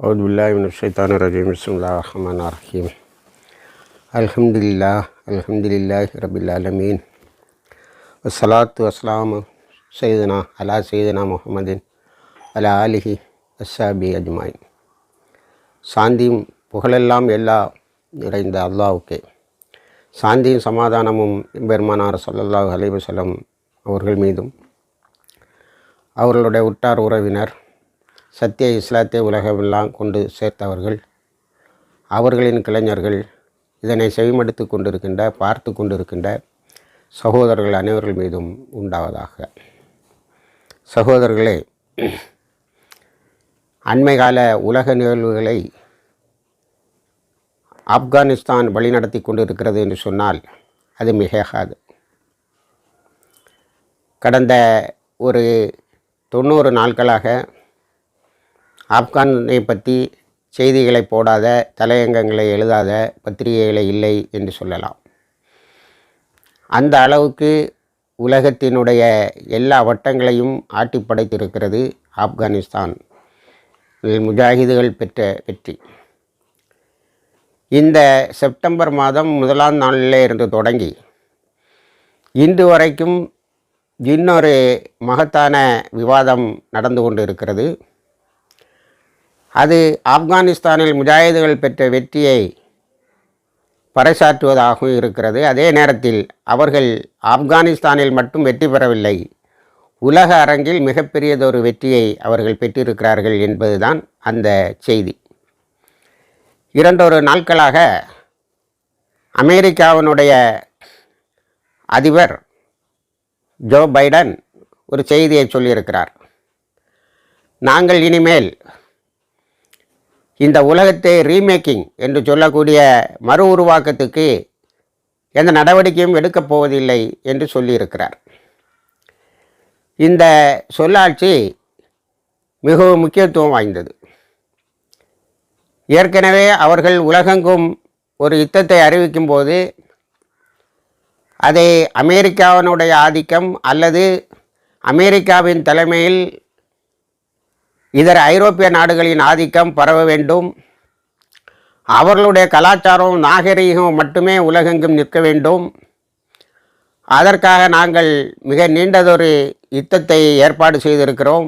أعوذ بالله من الشيطان الرجيم بسم الله الرحمن الرحيم الحمد لله الحمد لله رب العالمين والصلاة والسلام سيدنا على سيدنا محمد على آله அஸ்ஸாபி அஜ்மாயின் சாந்தியும் புகழெல்லாம் எல்லா நிறைந்த அல்லாவுக்கே சாந்தியும் சமாதானமும் பெருமானார் ஸல்லல்லாஹு அலைஹி வஸல்லம் அவர்கள் மீதும் அவர்களுடைய உற்றார் உறவினர் சத்திய இஸ்லாத்தை உலகமெல்லாம் கொண்டு சேர்த்தவர்கள் அவர்களின் கலைஞர்கள் இதனை செவிமடுத்து கொண்டிருக்கின்ற பார்த்து கொண்டிருக்கின்ற சகோதரர்கள் அனைவர்கள் மீதும் உண்டாவதாக. சகோதரர்களே அண்மை கால உலக நிகழ்வுகளை ஆப்கானிஸ்தான் வழிநடத்தி கொண்டிருக்கிறது என்று சொன்னால் அது மிகாது கடந்த ஒரு தொண்ணூறு நாட்களாக ஆப்கானை பற்றி செய்திகளை போடாத தலையங்கங்களை எழுதாத பத்திரிகைகளை இல்லை என்று சொல்லலாம். அந்த அளவுக்கு உலகத்தினுடைய எல்லா வட்டங்களையும் ஆட்டி படைத்திருக்கிறது ஆப்கானிஸ்தான். முஜாஹிதுகள் பெற்ற வெற்றி. இந்த செப்டம்பர் மாதம் முதலாம் நாளிலே இருந்து தொடங்கி இன்று வரைக்கும் இன்னொரு மகத்தான விவாதம் நடந்து கொண்டு இருக்கிறது அது ஆப்கானிஸ்தானில் முஜாஹிதுகள் பெற்ற வெற்றியை பறைசாற்றுவதாகவும் இருக்கிறது. அதே நேரத்தில் அவர்கள் ஆப்கானிஸ்தானில் மட்டும் வெற்றி பெறவில்லை. உலக அரங்கில் மிகப்பெரியதொரு வெற்றியை அவர்கள் பெற்றிருக்கிறார்கள் என்பதுதான் அந்த செய்தி. இரண்டொரு நாட்களாக அமெரிக்காவினுடைய அதிபர் ஜோ பைடன் ஒரு செய்தியை சொல்லியிருக்கிறார். நாங்கள் இனிமேல் இந்த உலகத்தை ரீமேக்கிங் என்று சொல்லக்கூடிய மறு உருவாக்கத்துக்கு எந்த நடவடிக்கையும் எடுக்கப் போவதில்லை என்று சொல்லியிருக்கிறார். இந்த சொல்லாட்சி மிகவும் முக்கியத்துவம் வாய்ந்தது. ஏற்கனவே அவர்கள் உலகெங்கும் ஒரு யுத்தத்தை அறிவிக்கும் போது அதை அமெரிக்காவினுடைய ஆதிக்கம் அல்லது அமெரிக்காவின் தலைமையில் இதர ஐரோப்பிய நாடுகளின் ஆதிக்கம் பரவ வேண்டும். அவர்களுடைய கலாச்சாரம் நாகரீகம் மட்டுமே உலகெங்கும் நிற்க வேண்டும். அதற்காக நாங்கள் மிக நீண்டதொரு யுத்தத்தை ஏற்பாடு செய்திருக்கிறோம்.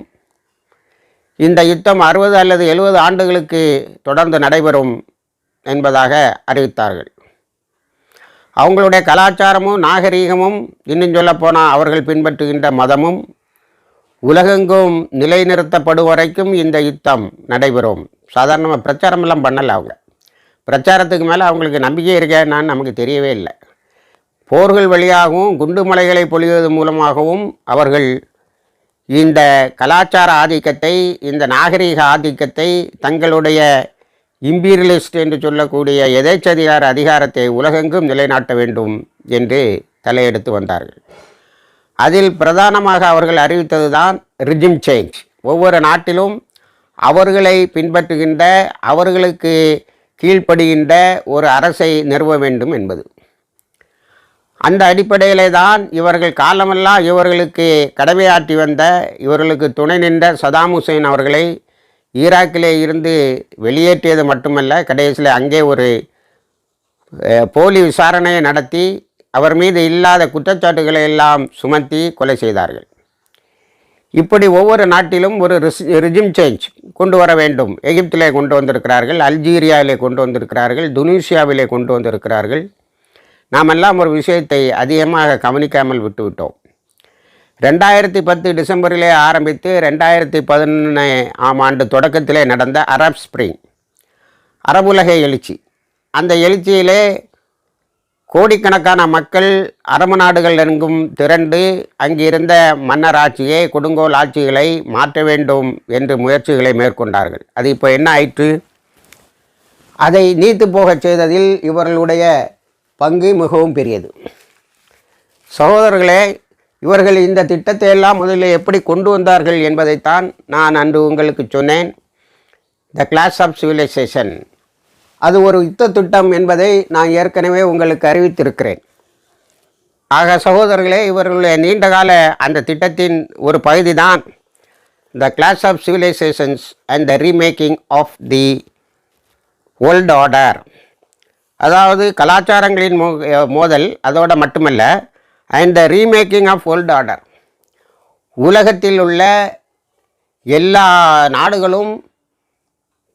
இந்த யுத்தம் அறுபது அல்லது எழுபது ஆண்டுகளுக்கு தொடர்ந்து நடைபெறும் என்பதாக அறிவித்தார்கள். அவங்களுடைய கலாச்சாரமும் நாகரீகமும் இன்னும் சொல்லப்போனால் அவர்கள் பின்பற்றுகின்ற மதமும் உலகெங்கும் நிலைநிறுத்தப்படும் வரைக்கும் இந்த யுத்தம் நடைபெறும். சாதாரணமாக பிரச்சாரமெல்லாம் பண்ணலை அவங்க. பிரச்சாரத்துக்கு மேலே அவங்களுக்கு நம்பிக்கை இருக்கேன்னு நமக்கு தெரியவே இல்லை. போர்கள் வழியாகவும் குண்டுமலைகளை பொழிவது மூலமாகவும் அவர்கள் இந்த கலாச்சார ஆதிக்கத்தை இந்த நாகரீக ஆதிக்கத்தை தங்களுடைய இம்பீரியலிஸ்ட் என்று சொல்லக்கூடிய எதேச்சதிகார அதிகாரத்தை உலகெங்கும் நிலைநாட்ட வேண்டும் என்று தலையெடுத்து வந்தார்கள். அதில் பிரதானமாக அவர்கள் அறிவித்தது தான் ரிஜிம் சேஞ்ச் ஒவ்வொரு நாட்டிலும் அவர்களை பின்பற்றுகின்ற அவர்களுக்கு கீழ்ப்படுகின்ற ஒரு அரசை நிறுவ வேண்டும் என்பது. அந்த அடிப்படையிலே தான் இவர்கள் காலமெல்லாம் இவர்களுக்கு கடமையாற்றி வந்த இவர்களுக்கு துணை நின்ற சதாம் ஹுசைன் அவர்களை ஈராக்கிலே இருந்து வெளியேற்றியது மட்டுமல்ல கடைசியில் அங்கே ஒரு போலி விசாரணையை நடத்தி அவர் மீது இல்லாத குற்றச்சாட்டுகளை எல்லாம் சுமத்தி கொலை செய்தார்கள். இப்படி ஒவ்வொரு நாட்டிலும் ஒரு ரிஜிம் சேஞ்ச் கொண்டு வர வேண்டும். எகிப்திலே கொண்டு வந்திருக்கிறார்கள் அல்ஜீரியாவிலே கொண்டு வந்திருக்கிறார்கள் துனிசியாவிலே கொண்டு வந்திருக்கிறார்கள். நாமெல்லாம் ஒரு விஷயத்தை அதிகமாக கவனிக்காமல் விட்டுவிட்டோம். ரெண்டாயிரத்தி பத்து டிசம்பரிலே ஆரம்பித்து ரெண்டாயிரத்தி பதினொன்று ஆம் ஆண்டு தொடக்கத்திலே நடந்த அரப் ஸ்ப்ரிங் அரபுலக எழுச்சி. அந்த எழுச்சியிலே கோடிக்கணக்கான மக்கள் அரபு நாடுகள் எங்கும் திரண்டு அங்கிருந்த மன்னர் ஆட்சியை கொடுங்கோல் ஆட்சிகளை மாற்ற வேண்டும் என்று முயற்சிகளை மேற்கொண்டார்கள். அது இப்போ என்ன ஆயிற்று? அதை நீத்து போகச் செய்ததில் இவர்களுடைய பங்கு மிகவும் பெரியது. சகோதரர்களே இவர்கள் இந்த திட்டத்தை எல்லாம் முதலில் எப்படி கொண்டு வந்தார்கள் என்பதைத்தான் நான் அன்று உங்களுக்கு சொன்னேன். த கிளாஸ் ஆஃப் சிவிலைசேஷன் அது ஒரு யுத்த திட்டம் என்பதை நான் ஏற்கனவே உங்களுக்கு அறிவித்திருக்கிறேன். ஆக சகோதரர்களே இவர்களுடைய நீண்டகால அந்த திட்டத்தின் ஒரு பகுதி தான் the clash of civilizations and the remaking of the world order அதாவது கலாச்சாரங்களின் மோ மோதல் அதோட மட்டுமல்ல and the remaking of world order உலகத்தில் உள்ள எல்லா நாடுகளும்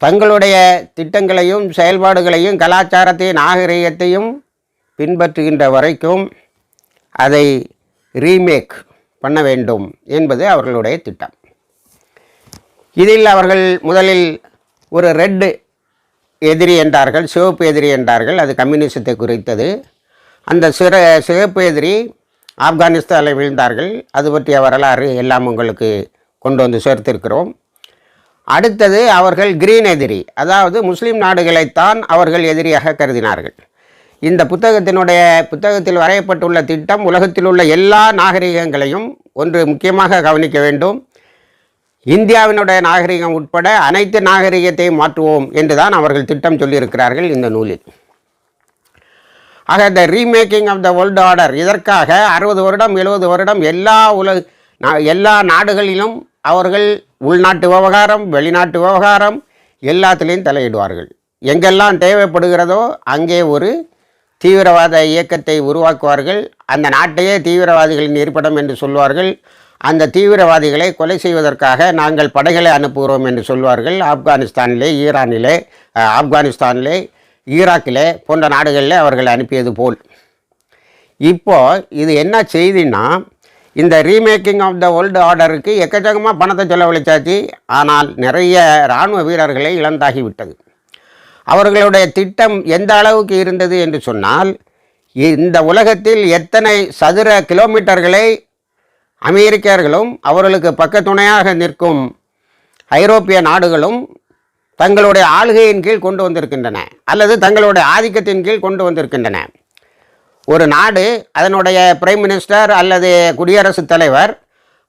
தங்களுடைய திட்டங்களையும் செயல்பாடுகளையும் கலாச்சாரத்தையும் நாகரிகத்தையும் பின்பற்றுகின்ற வரைக்கும் அதை ரீமேக் பண்ண வேண்டும் என்பது அவர்களுடைய திட்டம். இதில் அவர்கள் முதலில் ஒரு ரெட்டு எதிரி என்றார்கள் சிவப்பு எதிரி என்றார்கள் அது கம்யூனிசத்தை குறித்தது. அந்த சிற சிவப்பு எதிரி ஆப்கானிஸ்தானில் விழுந்தார்கள். அது பற்றிய வரலாறு எல்லாம் உங்களுக்கு கொண்டு வந்து சேர்த்திருக்கிறோம். அடுத்தது அவர்கள் கிரீன் எதிரி. அதாவது முஸ்லீம் நாடுகளைத்தான் அவர்கள் எதிரியாக கருதினார்கள். இந்த புத்தகத்தினுடைய புத்தகத்தில் வரையப்பட்டுள்ள திட்டம் உலகத்தில் உள்ள எல்லா நாகரிகங்களையும் ஒன்று முக்கியமாக கவனிக்க வேண்டும். இந்தியாவினுடைய நாகரிகம் உட்பட அனைத்து நாகரிகத்தையும் மாற்றுவோம் என்று தான் அவர்கள் திட்டம் சொல்லியிருக்கிறார்கள் இந்த நூலில். ஆக the remaking of the world order இதற்காக அறுபது வருடம் எழுபது வருடம் எல்லா உலக நா- எல்லா நாடுகளிலும் அவர்கள் உள்நாட்டு விவகாரம் வெளிநாட்டு விவகாரம் எல்லாத்துலேயும் தலையிடுவார்கள். எங்கெல்லாம் தேவைப்படுகிறதோ அங்கே ஒரு தீவிரவாத இயக்கத்தை உருவாக்குவார்கள். அந்த நாட்டையே தீவிரவாதிகளின் இருப்பிடம் என்று சொல்வார்கள். அந்த தீவிரவாதிகளை கொலை செய்வதற்காக நாங்கள் படைகளை அனுப்புகிறோம் என்று சொல்வார்கள். ஆப்கானிஸ்தானிலே ஈரானிலே ஆப்கானிஸ்தானிலே ஈராக்கிலே போன்ற நாடுகளில் அவர்கள் அனுப்பியது போல். இப்போ இது என்ன செய்தின்னா இந்த ரீமேக்கிங் ஆஃப் த வேர்ல்டு ஆர்டருக்கு எக்கச்சக்கமாக பணத்தை செலவழித்தாச்சு ஆனால் நிறைய இராணுவ வீரர்களை இழந்தாகிவிட்டது. அவர்களுடைய திட்டம் எந்த அளவுக்கு இருந்தது என்று சொன்னால் இந்த உலகத்தில் எத்தனை சதுர கிலோமீட்டர்களை அமெரிக்கர்களும் அவர்களுக்கு பக்கத்துணையாக நிற்கும் ஐரோப்பிய நாடுகளும் தங்களுடைய ஆளுகையின் கீழ் கொண்டு வந்திருக்கின்றன. அல்லது தங்களுடைய ஆதிக்கத்தின் கீழ் கொண்டு வந்திருக்கின்றன. ஒரு நாடு அதனுடைய பிரைம் மினிஸ்டர் அல்லது குடியரசுத் தலைவர்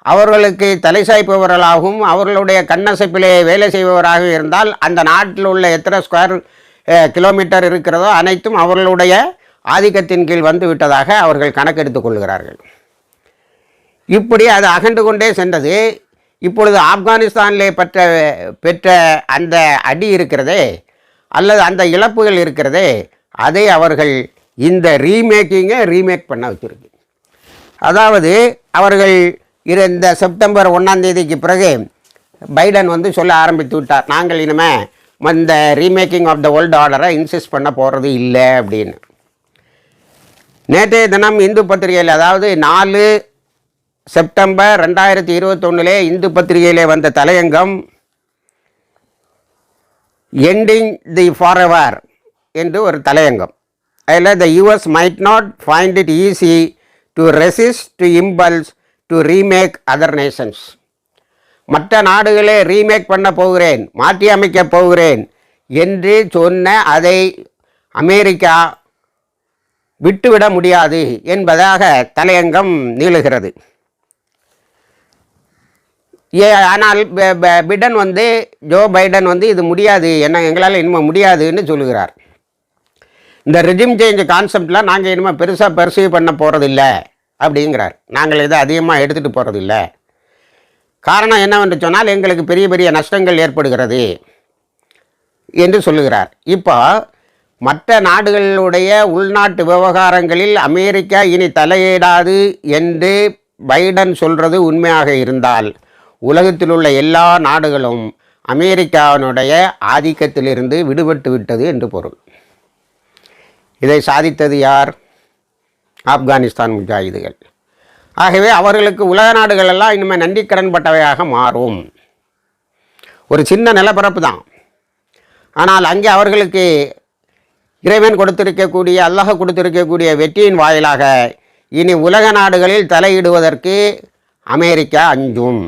அவர்களுக்கு தலை சாய்ப்பவர்களாகவும் அவர்களுடைய கண்ணசைப்பிலே வேலை செய்பவராக இருந்தால் அந்த நாட்டில் உள்ள எத்தனை ஸ்கொயர் கிலோமீட்டர் இருக்கிறதோ அனைத்தும் அவர்களுடைய ஆதிக்கத்தின் கீழ் வந்து விட்டதாக அவர்கள் கணக்கெடுத்துக் கொள்கிறார்கள். இப்படி அது அகண்டு கொண்டே சென்றது. இப்பொழுது ஆப்கானிஸ்தானிலே பெற்ற பெற்ற அந்த அடி இருக்கிறதே அல்லது அந்த இழப்புகள் இருக்கிறதே அதை அவர்கள் இந்த ரீமேக்கிங்கை ரீமேக் பண்ண வச்சிருக்கு. அதாவது அவர்கள் இந்த செப்டம்பர் ஒன்றாம் தேதிக்கு பிறகு பைடன் வந்து சொல்ல ஆரம்பித்து விட்டார் நாங்கள் இனிமே இந்த ரீமேக்கிங் ஆஃப் த வேர்ல்டு ஆர்டரை இன்சிஸ்ட் பண்ண போகிறது இல்லை அப்படின்னு. நேற்றைய தினம் இந்து பத்திரிகையில் அதாவது நாலு செப்டம்பர் ரெண்டாயிரத்தி இருபத்தொன்னுலே இந்து பத்திரிகையிலே வந்த தலையங்கம் எண்டிங் தி ஃபாரெவர் என்று ஒரு தலையங்கம். அதில் the US might not find it easy to resist to impulse to remake other nations மற்ற நாடுகளே ரீமேக் பண்ண போகிறேன் மாற்றி அமைக்கப் போகிறேன் என்று சொன்ன அதை அமெரிக்கா விட்டுவிட முடியாது என்பதாக தலையங்கம் நீளுகிறது. ஏ ஆனால் பிடன் வந்து ஜோ பைடன் வந்து இது முடியாது என்ன எங்களால் இனிமேல் முடியாதுன்னு சொல்லுகிறார். இந்த ரிஜிம் சேஞ்ச் கான்செப்ட்லாம் நாங்கள் இனிமேல் பெருசாக பெர்சீவ் பண்ண போகிறதில்ல அப்படிங்கிறார். நாங்கள் இதை அதிகமாக எடுத்துகிட்டு போகிறதில்ல காரணம் என்னவென்று சொன்னால் எங்களுக்கு பெரிய பெரிய நஷ்டங்கள் ஏற்படுகிறது என்று சொல்லுகிறார். இப்போ மற்ற நாடுகளுடைய உள்நாட்டு விவகாரங்களில் அமெரிக்கா இனி தலையிடாது என்று பைடன் சொல்கிறது உண்மையாக இருந்தால் உலகத்தில் உள்ள எல்லா நாடுகளும் அமெரிக்காவினுடைய ஆதிக்கத்திலிருந்து விடுபட்டு விட்டது என்று பொருள். இதை சாதித்தது யார்? ஆப்கானிஸ்தான் முஜாஹிதுகள். ஆகவே அவர்களுக்கு உலக நாடுகள் எல்லாம் இனிமேல் நன்றி கடன்பட்டவையாக மாறும். ஒரு சின்ன நிலப்பரப்பு தான். ஆனால் அங்கே அவர்களுக்கு இறைவன் கொடுத்திருக்கக்கூடிய அல்லாஹ் கொடுத்திருக்கக்கூடிய வெற்றியின் வாயிலாக இனி உலக நாடுகளில் தலையிடுவதற்கு அமெரிக்கா அஞ்சும்.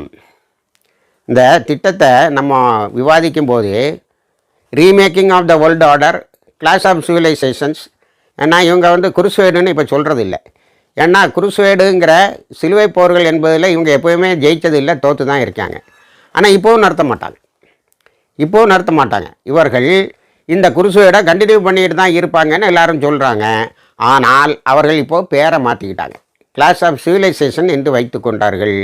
இந்த திட்டத்தை நம்ம விவாதிக்கும் போது remaking of the world order clash of civilizations ஏன்னா இவங்க வந்து குருசுவேடுன்னு இப்போ சொல்கிறது இல்லை ஏன்னா குருசுவேடுங்கிற சிலுவை போர்கள் என்பதில் இவங்க எப்போயுமே ஜெயித்தது இல்லை தோற்று தான் இருக்காங்க. ஆனால் இப்போவும் நடத்த மாட்டாங்க. இப்போவும் நடத்த மாட்டாங்க. இவர்கள் இந்த குருசுவேடை கண்டினியூ பண்ணிட்டு தான் இருப்பாங்கன்னு எல்லாரும் சொல்கிறாங்க ஆனால் அவர்கள் இப்போது பேரை மாற்றிக்கிட்டாங்க கிளாஸ் ஆஃப் சிவிலைசேஷன் என்று வைத்து கொண்டார்கள்.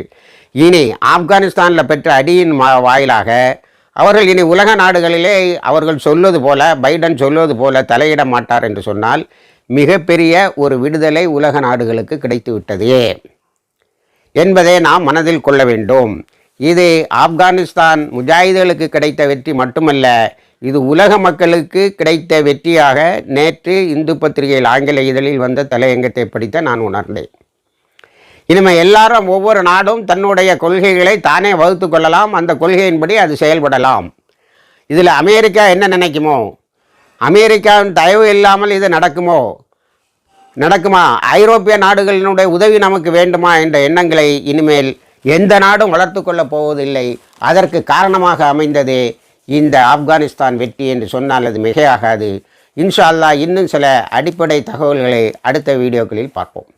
இனி ஆப்கானிஸ்தானில் பெற்ற அடியின் வாயிலாக அவர்கள் இனி உலக நாடுகளிலே அவர்கள் சொல்வது போல பைடன் சொல்வது போல தலையிட மாட்டார் என்று சொன்னால் மிகப்பெரிய ஒரு விடுதலை உலக நாடுகளுக்கு கிடைத்துவிட்டதே என்பதை நாம் மனதில் கொள்ள வேண்டும். இது ஆப்கானிஸ்தான் முஜாஹிதுகளுக்கு கிடைத்த வெற்றி மட்டுமல்ல இது உலக மக்களுக்கு கிடைத்த வெற்றியாக நேற்று இந்து பத்திரிகையில் ஆங்கில இதழில் வந்த தலையங்கத்தை படித்த நான் உணர்ந்தேன். இனிமேல் எல்லாரும் ஒவ்வொரு நாடும் தன்னுடைய கொள்கைகளை தானே வகுத்து கொள்ளலாம். அந்த கொள்கையின்படி அது செயல்படலாம். இதில் அமெரிக்கா என்ன நினைக்குமோ? அமெரிக்காவின் தயவு இல்லாமல் இது நடக்குமோ? நடக்குமா? ஐரோப்பிய நாடுகளினுடைய உதவி நமக்கு வேண்டுமா என்ற எண்ணங்களை இனிமேல் எந்த நாடும் வளர்த்து கொள்ளப் போவதில்லை. அதற்கு காரணமாக அமைந்தது இந்த ஆப்கானிஸ்தான் வெற்றி என்று சொன்னால் அது மிகையாகாது. இன்ஷா அல்லாஹ் இன்னும் சில அடிப்படை தகவல்களை அடுத்த வீடியோக்களில் பார்ப்போம்.